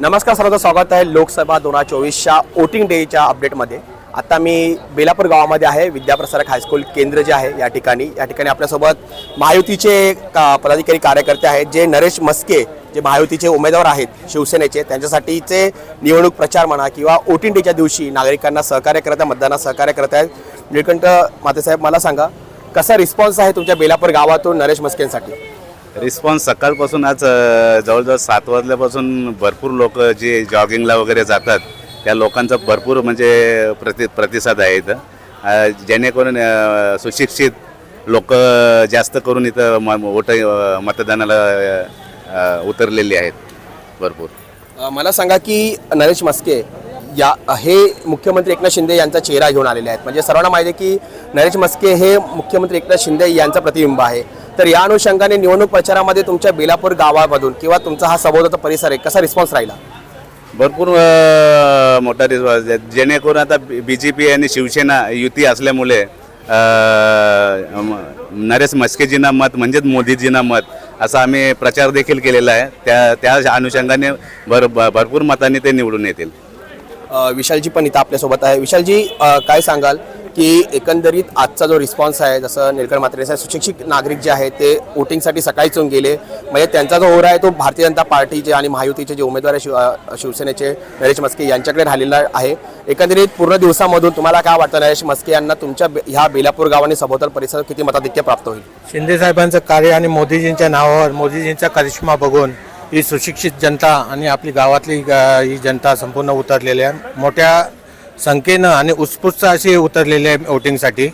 नमस्कार सर्वांचं स्वागत आहे लोकसभा दोन हजार चोवीसच्या वोटिंग डेच्या अपडेटमध्ये. आता मी बेलापूर गावामध्ये आहे विद्याप्रसारक हायस्कूल केंद्र जे आहे या ठिकाणी. या ठिकाणी आपल्यासोबत महायुतीचे का पदाधिकारी कार्यकर्ते आहेत जे नरेश मस्के जे महायुतीचे उमेदवार आहेत शिवसेनेचे त्यांच्यासाठीचे निवडणूक प्रचार म्हणा किंवा वोटिंग डेच्या दिवशी नागरिकांना सहकार्य करत आहे मतदानात सहकार्य करत आहेत. निळकंठ मातेसाहेब मला सांगा कसा रिस्पॉन्स आहे तुमच्या बेलापूर गावातून नरेश मस्केंसाठी? रिस्पॉन्स सकाळपासून आज जवळजवळ सात वाजल्यापासून भरपूर लोक जे जॉगिंगला वगैरे जातात त्या लोकांचा भरपूर म्हणजे प्रति प्रतिसाद आहे इथं. जेणेकरून सुशिक्षित लोक जास्त करून इथं म वोट मतदानाला उतरलेली आहेत. भरपूर. मला सांगा की नरेश मस्के या हे मुख्यमंत्री एकनाथ शिंदे यांचा चेहरा घेऊन आलेले आहेत. म्हणजे सर्वांना माहिती आहे की नरेश मस्के हे मुख्यमंत्री एकनाथ शिंदे यांचा प्रतिबिंब आहे. तर या अनुषंगाने निवडणूक प्रचारामध्ये तुमच्या बेलापूर गावामधून किंवा तुमचा हा सभोवताचा परिसर आहे कसा रिस्पॉन्स राहिला? भरपूर मोठा रिस्पॉन्स आहे. जेणेकरून आता बी जे पी आणि शिवसेना युती असल्यामुळे नरेश मस्केजींना मत म्हणजेच मोदीजींना मत असा आम्ही प्रचार देखील केलेला आहे. त्या त्या अनुषंगाने भर भरपूर मतांनी ते निवडून येतील. विशालजी पण इथं आपल्यासोबत आहे. विशालजी काय सांगाल? की एकंदरीत आजचा जो रिस्पॉन्स आहे जसं निलकंठ म्हात्रे साहेब सुशिक्षित नागरिक जे आहेत ते वोटिंगसाठी सकाळीच येऊन गेले. म्हणजे त्यांचा जो ओरा आहे तो भारतीय जनता पार्टीचे आणि महायुतीचे जे उमेदवार शिव शिवसेनेचे नरेश मस्के यांच्याकडे राहिलेला आहे. एकंदरीत पूर्ण दिवसामधून तुम्हाला काय वाटतं नरेश मस्के यांना तुमच्या ह्या बेलापूर गावाने सभोवताल परिसरात किती मताधिक्य प्राप्त होईल? शिंदे साहेबांचं कार्य आणि मोदीजींच्या नावावर मोदीजींचा करिश्मा बघून ही सुशिक्षित जनता आणि आपली गावातली ही जनता संपूर्ण उतरलेली आहे. मोठ्या संख्येनं आणि उत्स्फूर्त अशी उतरलेली आहे वोटिंगसाठी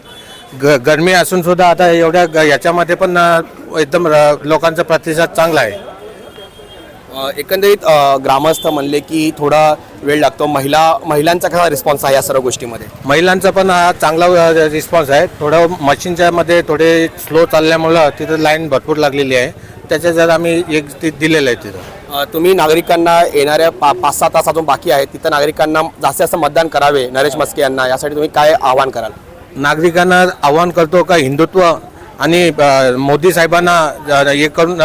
ग गरमी असून सुद्धा आता एवढ्या ग- याच्यामध्ये पण अ, एकदम र- लोकांचा प्रतिसाद चांगला आहे. अ, एकंदरीत अ, ग्रामस्थ म्हणले की थोडा वेळ लागतो. महिला महिलांचा कसा रिस्पॉन्स आहे या सर्व गोष्टीमध्ये? महिलांचा पण हा चांगला रिस्पॉन्स आहे. थोडं मशीनच्या मध्ये थोडे स्लो चालल्यामुळं तिथं लाईन भरपूर लागलेली आहे. त्याच्या जर आम्ही एक ते दिलेलं आहे तिथं. अ, तुम्ही नागरिकांना येणाऱ्या पा पाच सहा तास अजून बाकी आहेत. तिथं नागरिकांना जास्तीत जास्त मतदान करावे नरेश मस्के यांना. यासाठी तुम्ही काय आवाहन कराल? नागरिकांना आवाहन करतो का हिंदुत्व आणि अ, मोदी साहेबांना अ, हे करून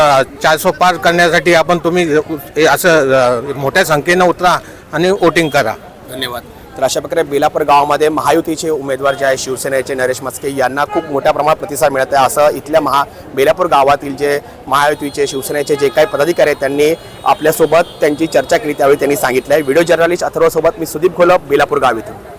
चारशे पार करण्यासाठी आपण तुम्ही असं अ, मोठ्या संख्येनं उतरा आणि वोटिंग करा. धन्यवाद. तर अशा प्रकारे बेलापूर गावामध्ये महायुतीचे उमेदवार जे आहे शिवसेनेचे नरेश मस्के यांना खूप मोठ्या प्रमाणात प्रतिसाद मिळत आहे. असं इथल्या महा बेलापूर गावातील जे महायुतीचे शिवसेनेचे जे काही पदाधिकारी आहेत त्यांनी आपल्यासोबत त्यांची चर्चा केली त्यावेळी त्यांनी सांगितलं आहे. व्हिडिओ जर्नलिस्ट अथर्वसोबत मी सुदीप घोलप बेलापूर गाव इथून.